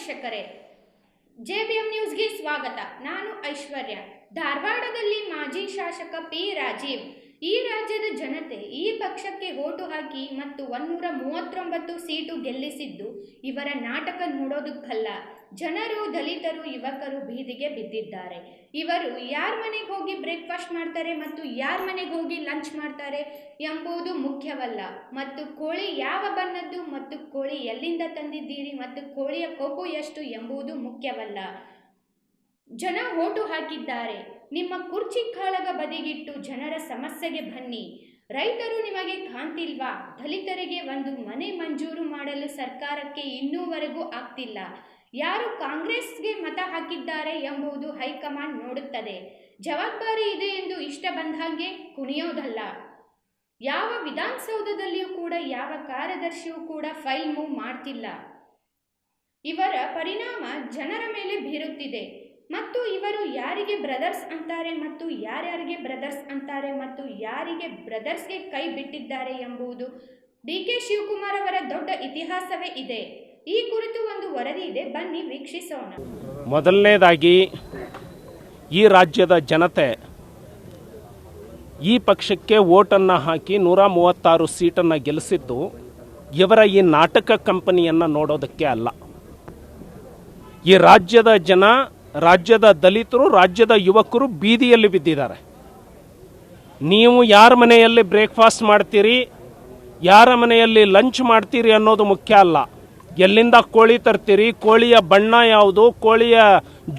ವೀಕ್ಷಕರೇ ಜೆಬಿಎಂ ನ್ಯೂಸ್ಗೆ ಸ್ವಾಗತ. ನಾನು ಐಶ್ವರ್ಯ. ಧಾರವಾಡದಲ್ಲಿ ಮಾಜಿ ಶಾಸಕ ಪಿ ರಾಜೀವ್. ಈ ರಾಜ್ಯದ ಜನತೆ ಈ ಪಕ್ಷಕ್ಕೆ ಓಟು ಹಾಕಿ ಮತ್ತು ಒನ್ನೂರ ಮೂವತ್ತೊಂಬತ್ತು ಸೀಟು ಗೆಲ್ಲಿಸಿದ್ದು ಇವರ ನಾಟಕ ನೋಡೋದಕ್ಕಲ್ಲ. ಜನರು, ದಲಿತರು, ಯುವಕರು ಬೀದಿಗೆ ಬಿದ್ದಿದ್ದಾರೆ. ಇವರು ಯಾರ ಮನೆಗೆ ಹೋಗಿ ಬ್ರೇಕ್ಫಾಸ್ಟ್ ಮಾಡ್ತಾರೆ ಮತ್ತು ಯಾರ ಮನೆಗೆ ಹೋಗಿ ಲಂಚ್ ಮಾಡ್ತಾರೆ ಎಂಬುದು ಮುಖ್ಯವಲ್ಲ. ಮತ್ತು ಕೋಳಿ ಯಾವ ಬಣ್ಣದ್ದು ಮತ್ತು ಕೋಳಿ ಎಲ್ಲಿಂದ ತಂದಿದ್ದೀರಿ ಮತ್ತು ಕೋಳಿಯ ಕೊಬ್ಬು ಎಷ್ಟು ಎಂಬುದು ಮುಖ್ಯವಲ್ಲ. ಜನ ಓಟು ಹಾಕಿದ್ದಾರೆ. ನಿಮ್ಮ ಕುರ್ಚಿ ಕಾಳಗ ಬದಿಗಿಟ್ಟು ಜನರ ಸಮಸ್ಯೆಗೆ ಬನ್ನಿ. ರೈತರು ನಿಮಗೆ ಕಾಣ್ತಿಲ್ವಾ? ದಲಿತರಿಗೆ ಒಂದು ಮನೆ ಮಂಜೂರು ಮಾಡಲು ಸರ್ಕಾರಕ್ಕೆ ಇನ್ನೂವರೆಗೂ ಆಗ್ತಿಲ್ಲ. ಯಾರು ಕಾಂಗ್ರೆಸ್ಗೆ ಮತ ಹಾಕಿದ್ದಾರೆ ಎಂಬುದು ಹೈಕಮಾಂಡ್ ನೋಡುತ್ತದೆ. ಜವಾಬ್ದಾರಿ ಇದೆ ಎಂದು ಇಷ್ಟ ಬಂದಂಗೆ ಕುಣಿಯೋದಲ್ಲ. ಯಾವ ವಿಧಾನಸೌಧದಲ್ಲಿಯೂ ಕೂಡ, ಯಾವ ಕಾರ್ಯದರ್ಶಿಯೂ ಕೂಡ ಫೈಲ್ ಮೂವ್ ಮಾಡ್ತಿಲ್ಲ. ಇವರ ಪರಿಣಾಮ ಜನರ ಮೇಲೆ ಬೀರುತ್ತಿದೆ. ಮತ್ತು ಇವರು ಯಾರಿಗೆ ಬ್ರದರ್ಸ್ ಅಂತಾರೆ ಮತ್ತು ಯಾರ್ಯಾರಿಗೆ ಬ್ರದರ್ಸ್ ಅಂತಾರೆ ಮತ್ತು ಯಾರಿಗೆ ಬ್ರದರ್ಸ್ಗೆ ಕೈ ಬಿಟ್ಟಿದ್ದಾರೆ ಎಂಬುದು ಡಿ ಕೆ ಶಿವಕುಮಾರ್ ಅವರ ದೊಡ್ಡ ಇತಿಹಾಸವೇ ಇದೆ. ಈ ಕುರಿತು ಒಂದು ವರದಿ ಇದೆ. ಬನ್ನಿ ವೀಕ್ಷಿಸೋಣ. ಮೊದಲನೇದಾಗಿ, ಈ ರಾಜ್ಯದ ಜನತೆ ಈ ಪಕ್ಷಕ್ಕೆ ಓಟನ್ನು ಹಾಕಿ ನೂರ ಮೂವತ್ತಾರು ಸೀಟನ್ನು ಗೆಲ್ಲಿಸಿದ್ದು ಇವರ ಈ ನಾಟಕ ಕಂಪನಿಯನ್ನು ನೋಡೋದಕ್ಕೆ ಅಲ್ಲ. ಈ ರಾಜ್ಯದ ಜನ, ರಾಜ್ಯದ ದಲಿತರು, ರಾಜ್ಯದ ಯುವಕರು ಬೀದಿಯಲ್ಲಿ ಬಿದ್ದಿದ್ದಾರೆ. ನೀವು ಯಾರ ಮನೆಯಲ್ಲಿ ಬ್ರೇಕ್ಫಾಸ್ಟ್ ಮಾಡ್ತೀರಿ, ಯಾರ ಮನೆಯಲ್ಲಿ ಲಂಚ್ ಮಾಡ್ತೀರಿ ಅನ್ನೋದು ಮುಖ್ಯ ಅಲ್ಲ. ಎಲ್ಲಿಂದ ಕೋಳಿ ತರ್ತೀರಿ? ಕೋಳಿಯ ಬಣ್ಣ ಯಾವುದು? ಕೋಳಿಯ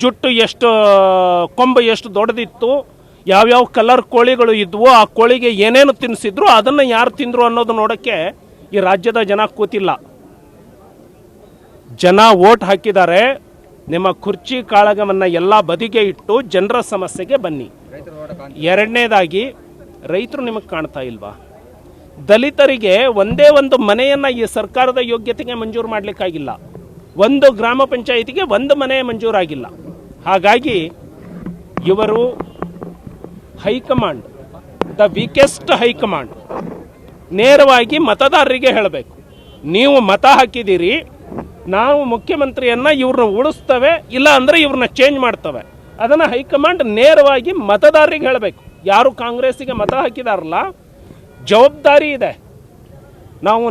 ಜುಟ್ಟು ಎಷ್ಟು, ಕೊಂಬು ಎಷ್ಟು ದೊಡ್ಡದಿತ್ತು? ಯಾವ್ಯಾವ ಕಲರ್ ಕೋಳಿಗಳು ಇದ್ವು? ಆ ಕೋಳಿಗೆ ಏನೇನು ತಿನ್ನಿಸಿದ್ರು ಅದನ್ನು ಯಾರು ತಿಂದರು ಅನ್ನೋದು ನೋಡೋಕ್ಕೆ ಈ ರಾಜ್ಯದ ಜನ ಕೂತಿಲ್ಲ. ಜನ ಓಟ್ ಹಾಕಿದ್ದಾರೆ. ನಿಮ್ಮ ಕುರ್ಚಿ ಕಾಳಗವನ್ನು ಎಲ್ಲ ಬದಿಗೆ ಇಟ್ಟು ಜನರ ಸಮಸ್ಯೆಗೆ ಬನ್ನಿ. ಎರಡನೇದಾಗಿ, ರೈತರು ನಿಮಗೆ ಕಾಣ್ತಾ ಇಲ್ವಾ? ದಲಿತರಿಗೆ ಒಂದೇ ಒಂದು ಮನೆಯನ್ನು ಈ ಸರ್ಕಾರದ ಯೋಗ್ಯತೆಗೆ ಮಂಜೂರು ಮಾಡಲಿಕ್ಕಾಗಿಲ್ಲ. ಒಂದು ಗ್ರಾಮ ಪಂಚಾಯಿತಿಗೆ ಒಂದು ಮನೆ ಮಂಜೂರಾಗಿಲ್ಲ. ಹಾಗಾಗಿ ಇವರು ಹೈಕಮಾಂಡ್, ದ ವೀಕೆಸ್ಟ್ ಹೈಕಮಾಂಡ್, ನೇರವಾಗಿ ಮತದಾರರಿಗೆ ಹೇಳಬೇಕು. ನೀವು ಮತ ಹಾಕಿದ್ದೀರಿ, ನಾವು ಮುಖ್ಯಮಂತ್ರಿಯನ್ನು ಇವ್ರನ್ನ ಉಳಿಸ್ತವೆ, ಇಲ್ಲ ಅಂದರೆ ಇವ್ರನ್ನ ಚೇಂಜ್ ಮಾಡ್ತವೆ. ಅದನ್ನು ಹೈಕಮಾಂಡ್ ನೇರವಾಗಿ ಮತದಾರರಿಗೆ ಹೇಳಬೇಕು. ಯಾರು ಕಾಂಗ್ರೆಸ್ಸಿಗೆ ಮತ ಹಾಕಿದಾರಲ್ಲ ಜವಾಬ್ದಾರಿ ಇದೆ. ನಾವು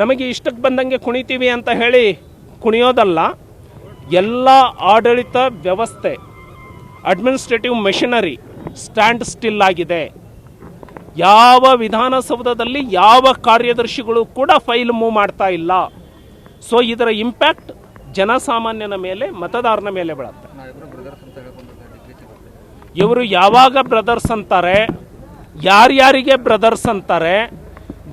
ನಮಗೆ ಇಷ್ಟಕ್ಕೆ ಬಂದಂಗೆ ಕುಣಿತೀವಿ ಅಂತ ಹೇಳಿ ಕುಣಿಯೋದಲ್ಲ, ಎಲ್ಲ ಆಡಳಿತ ವ್ಯವಸ್ಥೆ ಅಡ್ಮಿನಿಸ್ಟ್ರೇಟಿವ್ ಮೆಷಿನರಿ ಸ್ಟ್ಯಾಂಡ್ ಸ್ಟಿಲ್ ಆಗಿದೆ. ಯಾವ ವಿಧಾನಸೌಧದಲ್ಲಿ ಯಾವ ಕಾರ್ಯದರ್ಶಿಗಳು ಕೂಡ ಫೈಲ್ ಮೂವ್ ಮಾಡ್ತಾ ಇಲ್ಲ. ಸೊ ಇದರ ಇಂಪ್ಯಾಕ್ಟ್ ಜನಸಾಮಾನ್ಯನ ಮೇಲೆ, ಮತದಾರನ ಮೇಲೆ ಬೀಳುತ್ತೆ. ಇವರು ಯಾವಾಗ ಬ್ರದರ್ಸ್ ಅಂತಾರೆ ಯಾರ್ಯಾರಿಗೆ ಬ್ರದರ್ಸ್ ಅಂತಾರೆ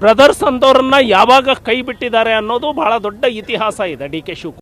ಬ್ರದರ್ಸ್ ಅಂದವ್ರನ್ನ ಯಾವಾಗ ಕೈ ಬಿಟ್ಟಿದ್ದಾರೆ ಅನ್ನೋದು ಬಹಳ ದೊಡ್ಡ ಇತಿಹಾಸ ಇದೆ ಡಿ ಕೆ ಶಿವಕುಮಾರ್.